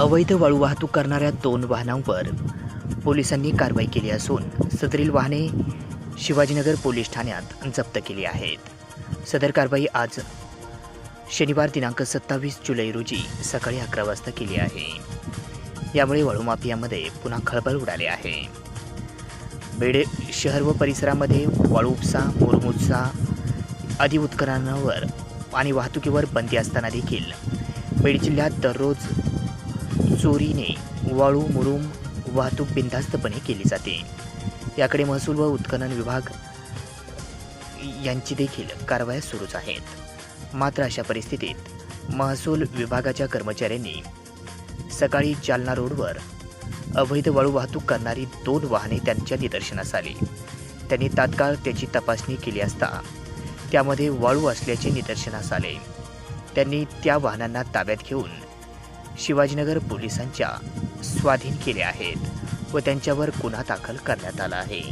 अवैध वाळू वाहतूक करणाऱ्या दोन वाहनांवर पोलिसांनी कारवाई केली असून सदरील वाहने शिवाजीनगर पोलीस ठाण्यात जप्त केली आहेत. सदर कारवाई आज शनिवार दिनांक सत्तावीस जुलै रोजी सकाळी अकरा वाजता केली आहे. यामुळे वाळू माफियामध्ये पुन्हा खळबळ उडाली आहे. बेडे शहर व परिसरामध्ये वाळू उपसा मुरमुसा आदी उत्खननावर आणि वाहतुकीवर बंदी असताना देखील बीड जिल्ह्यात दररोज चोरीने वाळू मुरुम वाहतूक बिनधास्तपणे केली जाते. याकडे महसूल व उत्खनन विभाग यांची देखील कारवाया सुरूच आहेत. मात्र अशा परिस्थितीत महसूल विभागाच्या कर्मचाऱ्यांनी सकाळी जालना रोडवर अवैध वाळू वाहतूक करणारी दोन वाहने त्यांच्या निदर्शनास आली. त्यांनी तात्काळ त्याची तपासणी केली असता त्यामध्ये वाळू असल्याचे निदर्शनास आले. त्यांनी त्या वाहनांना ताब्यात घेऊन शिवाजीनगर पोलिसांच्या स्वाधीन केले आहेत व त्यांच्यावर गुन्हा दाखल करण्यात आला आहे.